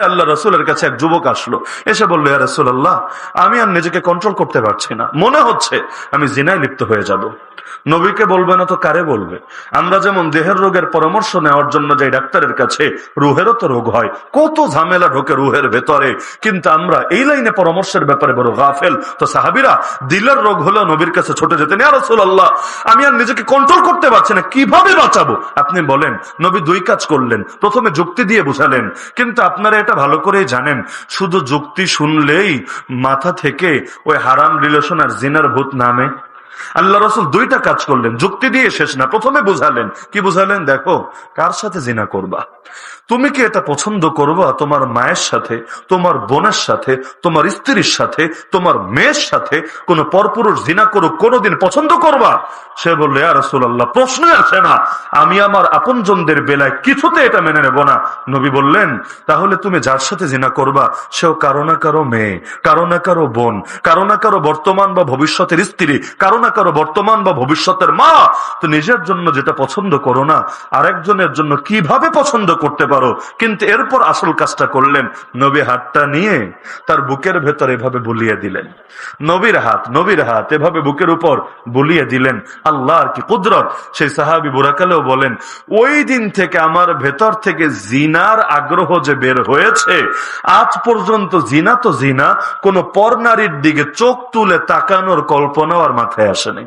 আল্লাহ রসুলের কাছে এক যুবক আসলো। এসে বলল, ইয়া রসুল্লাহ আমি আর নিজেকে কন্ট্রোল করতে পারছি না। মনে হচ্ছে আমি জিনায় লিপ্ত হয়ে যাব। নবীকে বলবে না তো কারে বলবে? আমরা যেমন দেহের রোগের পরামর্শ নেওয়ার জন্য যাই ডাক্তারের কাছে রুহেরও তো রোগ হয়, কত ঝামেলা ঢোকে রুহের ভেতরে। কিন্তু আমরা এই লাইনে পরামর্শের ব্যাপারে বড় গাফেল। তো সাহাবিরা, দিলের রোগ হলেও নবীর কাছে ছোটে যেতেন, ইয়া রাসূলুল্লাহ, আমি আর নিজেকে কন্ট্রোল করতে পারছি না, কীভাবে বাঁচাবো? আপনি বলেন, নবী দুই কাজ করলেন, প্রথমে যুক্তি দিয়ে বুঝালেন, কিন্তু আপনারা এটা ভালো করেই জানেন, শুধু যুক্তি শুনলেই মাথা থেকে ওই হারাম রিলেশন আর জিনার ভূত নামে। আল্লাহ রসুল দুইটা কাজ করলেন, যুক্তি দিয়ে শেষ না, প্রথমে বুঝালেন। কি বুঝালেন? দেখো, কার সাথে জিনা করবা? তুমি কি এটা পছন্দ করবা? তোমার মায়ের সাথে, তোমার বোনের সাথে, তোমার স্ত্রীর সাথে, তোমার মেয়ের সাথে কোন পরপুরুষ জিনা করুক, কোনোদিন পছন্দ করবা? সে বললে আর রসুল্লাহ প্রশ্নই আসে না। আমি আমার আপনজনদের বেলায় কিছুতে এটা মেনে নেব না। নবী বললেন, তাহলে তুমি যার সাথে জিনা করবা, সেও কারও না কারও মেয়ে, কারও না কারও বোন, কারও না কারও বর্তমান বা ভবিষ্যতের স্ত্রী, কারও না কারও বর্তমান বা ভবিষ্যতের মা। তো নিজের জন্য যেটা পছন্দ করো না, আরেকজনের জন্য কীভাবে পছন্দ করতে পারো? কিন্তু এরপর আসল কাজটা করলেন নবী হাতটা নিয়ে তার বুকের ভেতর এভাবে বলিয়ে দিলেন। নবীর হাত নবীর হাত এভাবে বুকের উপর বলিয়ে দিলেন। আল্লাহ আর কি কুদরত? সেই সাহাবি বুড়াকালেও বলেন, ওই দিন থেকে আমার ভেতর থেকে জিনার আগ্রহ যে বের হয়েছে, আজ পর্যন্ত জিনা তো জিনা, কোন পর নারীর দিকে চোখ তুলে তাকানোর কল্পনা আর মাথায় আসেনি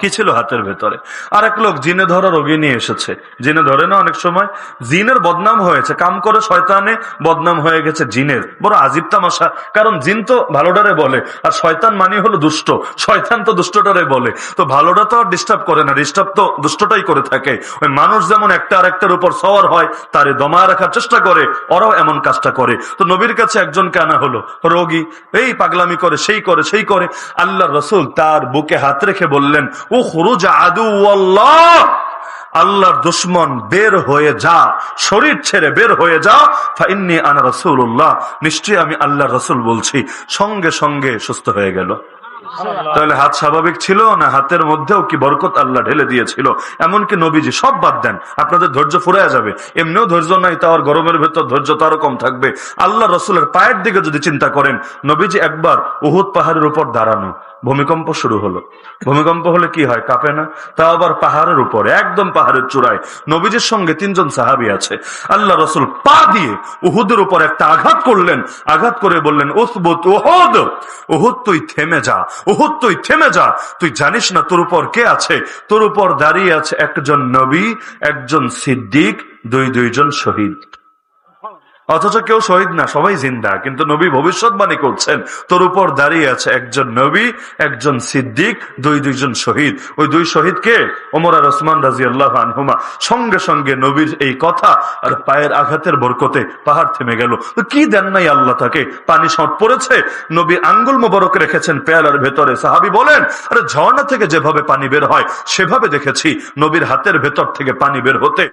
কি ছিল হাতের ভেতরে? আর এক লোক জিনে ধরা রোগী নিয়ে এসেছে। জিনে ধরে না অনেক সময়? জিনের বদনাম হয়েছে। কাম করে শয়তানে বদনাম হয়ে গেছে জিনের। বড় আজিব তামাশা। কারণ জিন তো ভালোটারে বলে। আর শয়তান মানে হলো দুষ্ট। শয়তান তো দুষ্টটারে বলে। তো ভালোটা তো আর ডিস্টার্ব করে না। ডিস্টার্ব তো দুষ্টটাই করে থাকে। ওই মানুষ যেমন একটা আর একটার উপর সওয়ার হয়, তারে দমা রাখার চেষ্টা করে, ওরাও এমন কাজটা করে। তো নবীর কাছে একজনকে আনা হলো। রোগী, এই পাগলামি করে, সেই করে সেই করে। আল্লাহ রসুল তার বুকে হাত রেখে বললেন ও খরুজ আদু আল্লাহর দুশ্মন বের হয়ে যা শরীর ছেড়ে বের হয়ে যা ফাইন্নি আনা রসুল্লাহ নিশ্চয়ই আমি আল্লাহর রসুল বলছি। সঙ্গে সঙ্গে সুস্থ হয়ে গেল। তাহলে হাত স্বাভাবিক ছিল না? হাতের মধ্যেও কি বরকত আল্লাহ ঢেলে দিয়েছিল? এমনকি নবীজি সব বাদ দেন। আপনাদের ধৈর্য ফুরাইয়া যাবে। এমনিও ধৈর্য নাই তার গরমের ভেতর ধৈর্য তারও কম থাকবে। আল্লাহ রসুলের পায়ের দিকে যদি চিন্তা করেন নবীজি একবার উহুদ পাহাড়ের উপর দাঁড়ানো। ভূমিকম্প শুরু হলো। ভূমিকম্প হলে কি হয়? কাঁপে না? তা আবার পাহাড়ের উপর, একদম পাহাড়ের চূড়ায়। নবীজির সঙ্গে তিনজন সাহাবি আছে। আল্লাহ রসুল পা দিয়ে উহুদের উপর একটা আঘাত করলেন। আঘাত করে বললেন, উসবুত ওহদ ওহুদ তুই থেমে যা। ওহুদ তুই থেমে যা। তুই জানিস না তোর উপর কে আছে? তোর উপর দাঁড়িয়ে আছে একজন নবী, একজন সিদ্দিক, দুই, দুইজন শহীদ। অথচ কেউ শহীদ না, সবাই জিন্দা, কিন্তু নবী ভবিষ্যৎবাণী করছেন, তোর উপর দাঁড়িয়ে আছে একজন নবী, একজন সিদ্দিক, দুই দুইজন শহীদ। ওই দুই শহীদকে ওমর আর ওসমান রাজি আল্লাহ আনহুমা। সঙ্গে সঙ্গে নবীর এই কথা আর পায়ের আঘাতের বরকতে পাহাড় থেমে গেল। কি দেন নাই আল্লাহ তাকে? পানি শট পড়েছে, নবী আঙ্গুল মোবারক রেখেছেন পেয়ালার ভেতরে। সাহাবি বলেন, আরে ঝর্ণা থেকে যেভাবে পানি বের হয়, সেভাবে দেখেছি, নবীর হাতের ভেতর থেকে পানি বের হতে